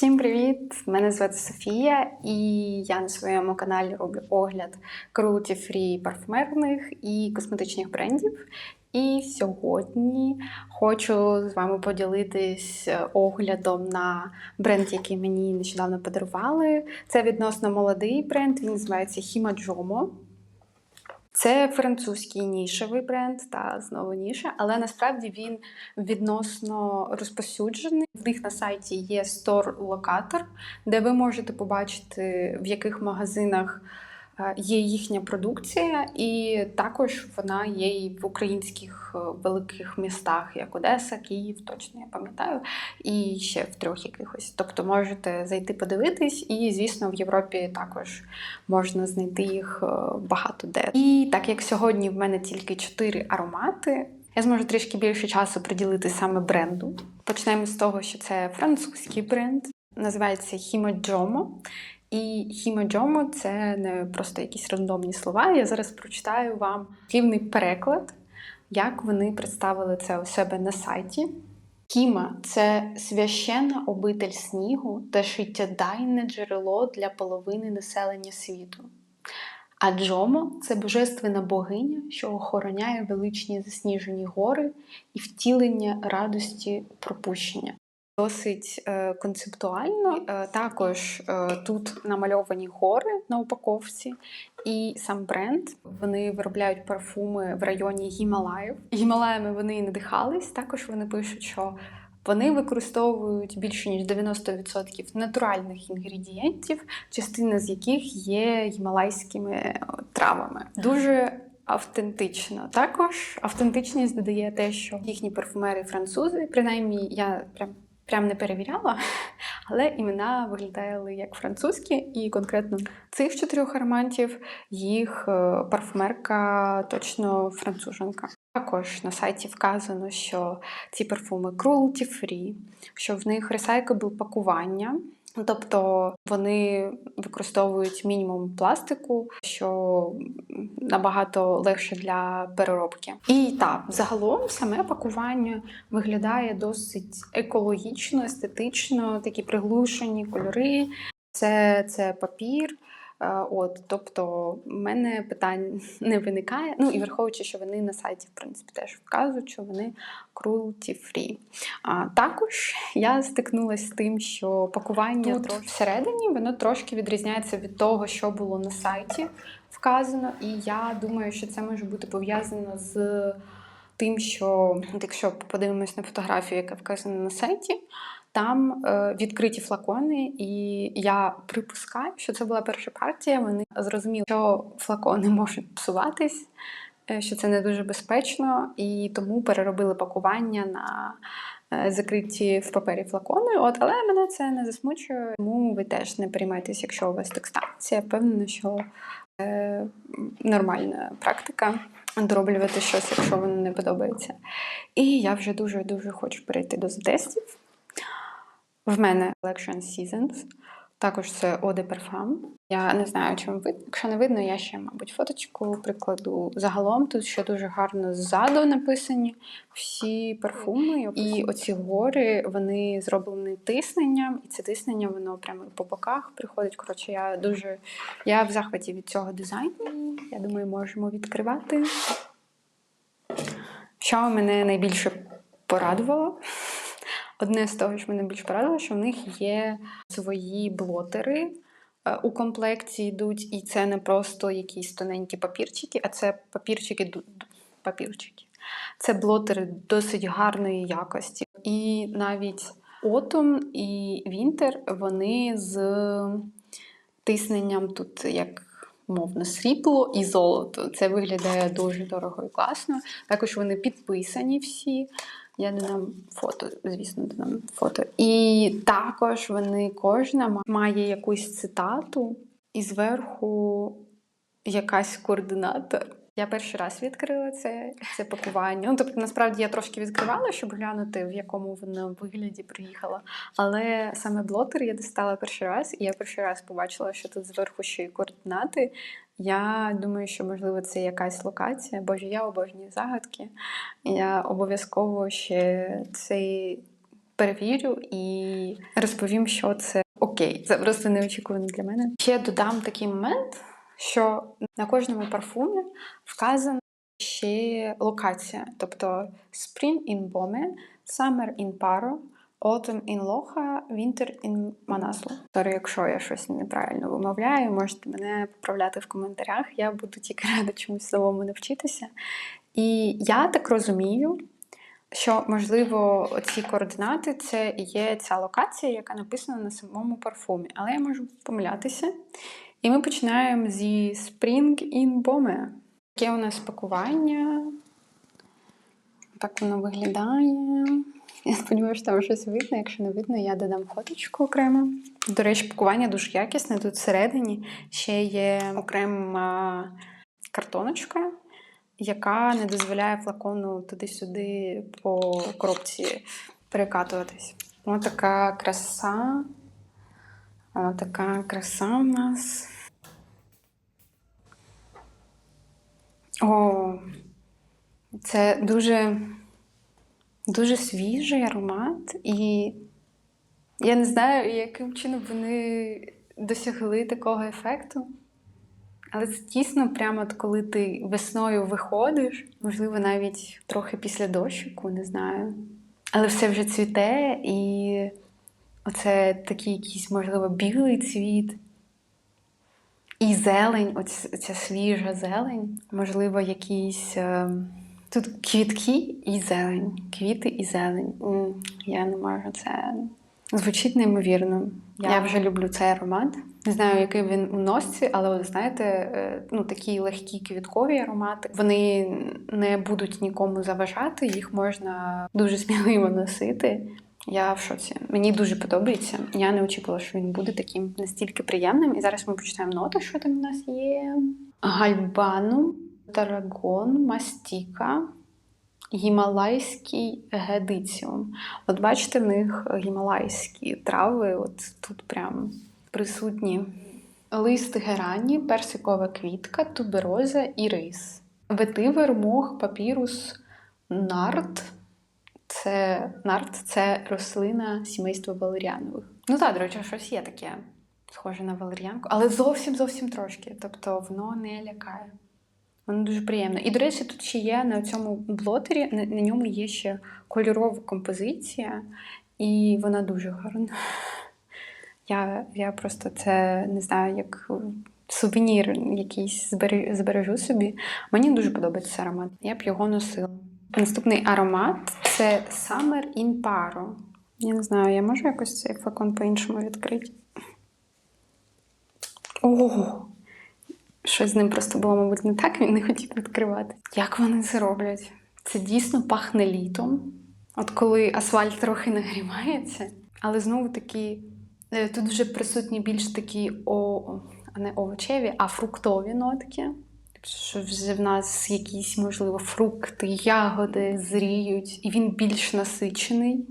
Всім привіт! Мене звати Софія, і я на своєму каналі роблю огляд free парфумерних і косметичних брендів. І сьогодні хочу з вами поділитись оглядом на бренд, який мені нещодавно подарували. Це відносно молодий бренд, він називається Himajomo. Це французький нішевий бренд, та знову ніша, але насправді він відносно розповсюджений. В них на сайті є стор-локатор, де ви можете побачити, в яких магазинах е, є їхня продукція, і також вона є і в українських е, великих містах, як Одеса, Київ, точно я пам'ятаю, і ще в трьох якихось. Тобто можете зайти подивитись, і, звісно, в Європі також можна знайти їх е, багато де. І так як сьогодні в мене тільки чотири аромати. Я зможу трішки більше часу приділити саме бренду. Почнемо з того, що це французький бренд, називається Himajomo. І Himajomo – це не просто якісь рандомні слова. Я зараз прочитаю вам слівний переклад, як вони представили це у себе на сайті. Хіма це священна обитель снігу та життєдайне джерело для половини населення світу. А Джомо це божественна богиня, що охороняє величні засніжені гори і втілення радості пропущення. Досить е, концептуально. Е, також е, тут намальовані гори на упаковці, і сам бренд вони виробляють парфуми в районі Гімалаїв. Гімалаями вони надихались. Також вони пишуть, що вони використовують більше ніж 90% натуральних інгредієнтів, частина з яких є гімалайськими травами. Дуже автентично. Також автентичність додає те, що їхні парфумери французи, принаймні я прям. Прям не перевіряла, але імена виглядали як французькі, і конкретно цих чотирьох армантів їх е, парфумерка точно француженка. Також на сайті вказано, що ці парфуми cruelty free, що в них recyclable пакування. Тобто вони використовують мінімум пластику, що набагато легше для переробки. І так, загалом саме пакування виглядає досить екологічно, естетично, такі приглушені кольори. Це, Це папір. Е, от, Тобто, в мене питань не виникає. Ну і враховуючи, що вони на сайті, в принципі, теж вказують, що вони cruelty free. А також я стикнулася з тим, що пакування Тут трошки всередині воно трошки відрізняється від того, що було на сайті вказано. І я думаю, що це може бути пов'язано з тим, що якщо подивимось на фотографію, яка вказана на сайті. Там е, відкриті флакони, і я припускаю, що це була перша партія. Вони зрозуміли, що флакони можуть псуватись, е, що це не дуже безпечно, і тому переробили пакування на е, закриті в папері флакони. От, але мене це не засмучує, тому ви теж не переймайтесь, якщо у вас так станеться. Я впевнена, що це нормальна практика. Дороблювати щось, якщо воно не подобається. І я вже дуже-дуже хочу перейти до затестів. В мене Collection Seasons. Також це Eau de Parfum. Я не знаю, чим видно. Якщо не видно, я ще, мабуть, фоточку прикладу. Загалом тут ще дуже гарно ззаду написані всі парфуми. І оці гори вони зроблені тисненням, і це тиснення воно прямо по боках приходить. Коротше, я дуже я в захваті від цього дизайну. Я думаю, можемо відкривати. Що мене найбільше порадувало? Одне з того, що мене більш порадило, що в них є свої блотери. Е, у комплекті йдуть, і це не просто якісь тоненькі папірчики, а це папірчики папірчики. Це блотери досить гарної якості. І навіть Autumn і Winter вони з тисненням тут як мовно срібло і золото. Це виглядає дуже дорого і класно. Також вони підписані всі. Я додам фото, звісно, додам фото. І також вони кожна має якусь цитату, і зверху якась координата. Я перший раз відкрила це це пакування. Ну, тобто, насправді я трошки відкривала, щоб глянути, в якому воно вигляді приїхала. Але саме блотер я достала перший раз, і я перший раз побачила, що тут зверху ще й координати. Я думаю, що, можливо, це якась локація. Боже, я обожнюю загадки. Я обов'язково ще цей перевірю і розповім, що це окей. Це просто неочікувано для мене. Ще додам такий момент, що на кожному парфумі вказана ще локація, тобто Spring in Bome, Summer in Paro, Autumn in Loja, Winter in Manaslu. Сорі, якщо я щось неправильно вимовляю, можете мене поправляти в коментарях. Я буду тільки рада чомусь новому навчитися. І я так розумію, що можливо ці координати це є ця локація, яка написана на самому парфумі. Але я можу помилятися. І ми починаємо зі Spring in Bome. Таке у нас пакування. Так воно виглядає. Я сподіваюся, що там щось видно. Якщо не видно, я додам фоточку окремо. До речі, пакування дуже якісне. Тут всередині ще є окрема картоночка, яка не дозволяє флакону туди-сюди по коробці перекатуватись. Ось така краса. Ось така краса в нас. О, це дуже, дуже свіжий аромат, і я не знаю, яким чином вони досягли такого ефекту. Але це дійсно прямо от коли ти весною виходиш, можливо, навіть трохи після дощику, не знаю. Але все вже цвіте, і оце такий якийсь, можливо, білий цвіт. І зелень, оць- ця свіжа зелень, можливо, якісь. Тут квітки і зелень. Квіти і зелень. М, Я не можу це. Звучить неймовірно. Я вже люблю цей аромат. Не знаю, який він у носці, але от знаєте, е, ну такі легкі квіткові аромати. Вони не будуть нікому заважати, їх можна дуже сміливо носити. Я в шоці. Мені дуже подобається. Я не очікувала, що він буде таким настільки приємним. І зараз ми почитаємо ноти, що там у нас є. Гальбану, тарагон, мастіка, гімалайський гедиціум. От бачите, в них гімалайські трави, от тут прям присутні. Лист герані, персикова квітка, тубероза і рис. Ветивер, мох, папірус, нарт. Це нарт це рослина сімейства валеріанових. Ну так, до речі, щось є таке, схоже на валеріанку, але зовсім зовсім трошки. Тобто воно не лякає. Воно дуже приємне. І, до речі, тут ще є на цьому блотері, на, на ньому є ще кольорова композиція, і вона дуже гарна. Я, я просто це не знаю, як сувенір якийсь збережу, собі. Мені дуже подобається аромат. Я б його носила. Наступний аромат це Summer in Paro. Я не знаю, я можу якось цей флакон по-іншому відкрити. Ого! Щось з ним просто було, мабуть, не так, він не хотів відкривати. Як вони це роблять? Це дійсно пахне літом. От коли асфальт трохи нагрівається, але знову таки е, тут вже присутні більш такі о, а не овочеві, а фруктові нотки. Що вже в нас якісь, можливо, фрукти, ягоди зріють, і він більш насичений,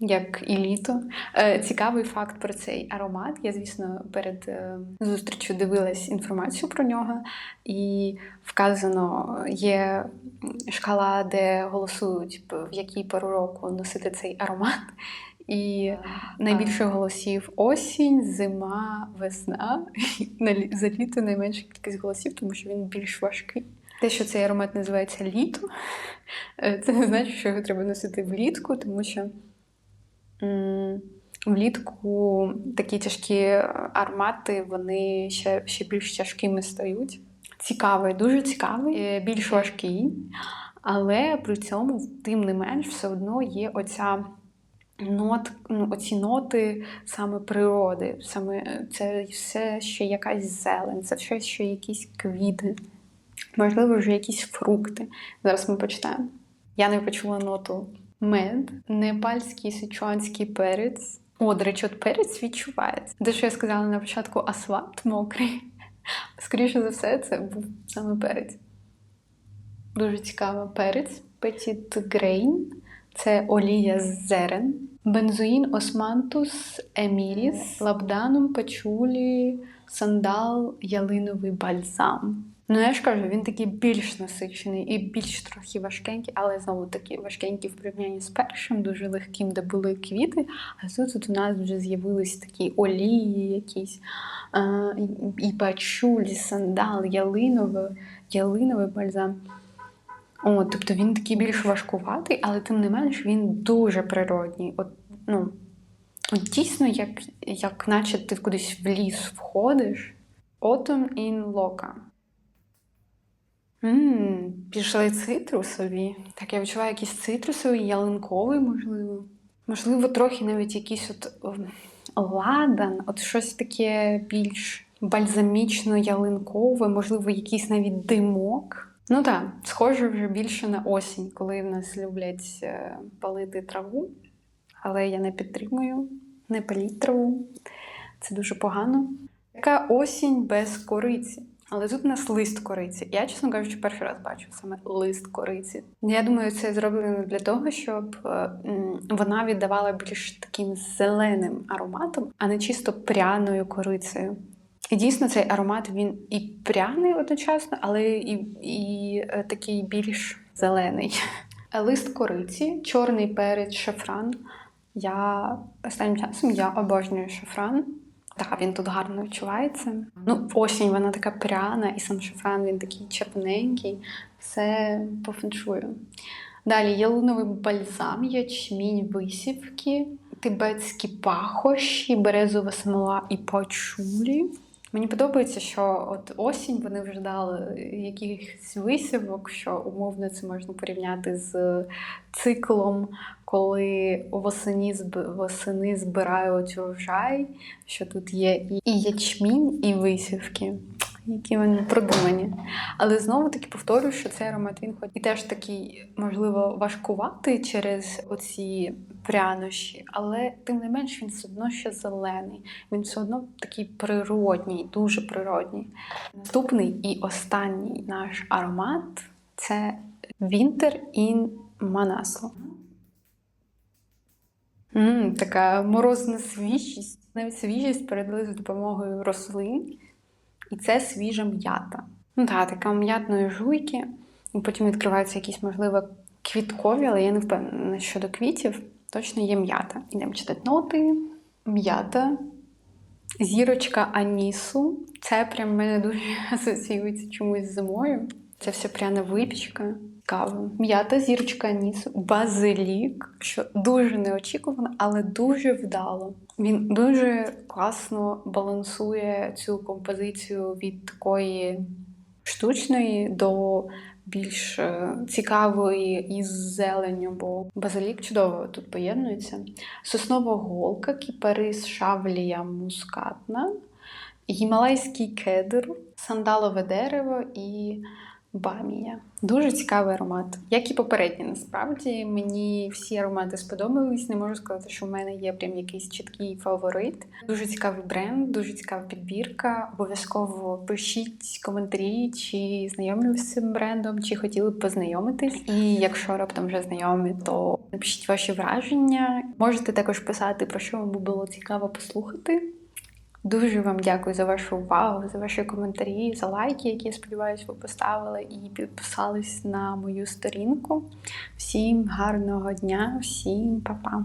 як і літо. Е, Цікавий факт про цей аромат. Я, звісно, перед е, зустрічю дивилась інформацію про нього, і вказано, є шкала, де голосують, в якій пору року носити цей аромат. І найбільше голосів осінь, зима, весна. За літо найменша кількість голосів, тому що він більш важкий. Те, що цей аромат називається літо, е, це не значить, що його треба носити влітку, тому що влітку такі тяжкі аромати, вони ще, ще більш тяжкими стають. Цікавий, дуже цікавий, е, більш важкий, але при цьому, тим не менш, все одно є оця нот, ну, оці ноти саме природи, саме е, це все ще якась зелень, це все ще якісь квіти, можливо, вже якісь фрукти. Зараз ми почитаємо. Я не почула ноту мед, непальський сичуанський перець. О, до речі, от перець відчувається. Те, що я сказала на початку, асфальт мокрий. Скоріше за все, це був саме перець. Дуже цікаво. Перець, Petit Grain. Це олія з зерен, бензоїн османтус еміріс, лабданум, пачулі, сандал, ялиновий бальзам. Ну, я ж кажу, він такий більш насичений і більш трохи важкенький, але знову таки важкенький в порівнянні з першим, дуже легким, де були квіти. А тут, тут у нас вже з'явились такі олії, якісь і, пачулі, сандал, ялиновий, ялиновий бальзам. О, тобто він такий більш важкуватий, але тим не менш він дуже природній. От, ну, от дійсно, як, як наче ти кудись в ліс входиш. Autumn in Loca. Ммм, пішли цитрусові. Так, я відчуваю якийсь цитрусовий, ялинковий, можливо. Можливо, трохи навіть якийсь от ем, ладан, от щось таке більш бальзамічно-ялинкове, можливо, якийсь навіть димок. Ну так, схоже вже більше на осінь, коли в нас люблять е, палити траву. Але я не підтримую, не паліть траву. Це дуже погано. Така осінь без кориці. Але тут у нас лист кориці. Я, чесно кажучи, перший раз бачу саме лист кориці. Я думаю, це зроблено для того, щоб е, вона віддавала більш таким зеленим ароматом, а не чисто пряною корицею. І дійсно цей аромат він і пряний одночасно, але і, і е, такий більш зелений. Лист кориці, чорний перець, шафран. Я останнім часом я обожнюю шафран. Так, він тут гарно відчувається. Ну, осінь вона така пряна, і сам шафран він такий червоненький. Все по феншую. Далі ялиновий бальзам, ячмінь висівки, тибетські пахощі, березова смола і пачулі. Мені подобається, що от осінь вони вже дали якихось висівок, що умовно це можна порівняти з циклом, коли восені, восени збирають урожай, що тут є і- ячмінь, і висівки, які вони продумані. Але знову таки повторюю, що цей аромат він хоч і теж такий, можливо, важкуватий через оці прянощі, але тим не менш він все одно ще зелений. Він все одно такий природній, дуже природній. Наступний і останній наш аромат це Winter in Manaslu. Така морозна свіжість, навіть свіжість передали за допомогою рослин. І це свіжа м'ята. Ну так, така м'ятної жуйки. І потім відкриваються якісь, можливо, квіткові, але я не впевнена щодо квітів. Точно є м'ята. Ідемо читати ноти. М'ята, зірочка анісу. Це прям мене дуже асоціюється чомусь зимою. Це все пряна випічка. Цікаво. М'ята, зірочка анісу, базилік, що дуже неочікувано, але дуже вдало. Він дуже класно балансує цю композицію від такої штучної до більш е, цікавої із зеленню, бо базилік чудово тут поєднується. Соснова голка, кіпарис, шавлія мускатна, гімалайський кедр, сандалове дерево і бамія. Дуже цікавий аромат, як і попередні. Насправді мені всі аромати сподобались. Не можу сказати, що в мене є прям якийсь чіткий фаворит. Дуже цікавий бренд, дуже цікава підбірка. Обов'язково пишіть коментарі, чи знайомі з цим брендом, чи хотіли б познайомитись. І якщо раптом вже знайомі, то напишіть ваші враження. Можете також писати, про що вам було цікаво послухати. Дуже вам дякую за вашу увагу, за ваші коментарі, за лайки, які я сподіваюся, ви поставили і підписались на мою сторінку. Всім гарного дня, всім па-па!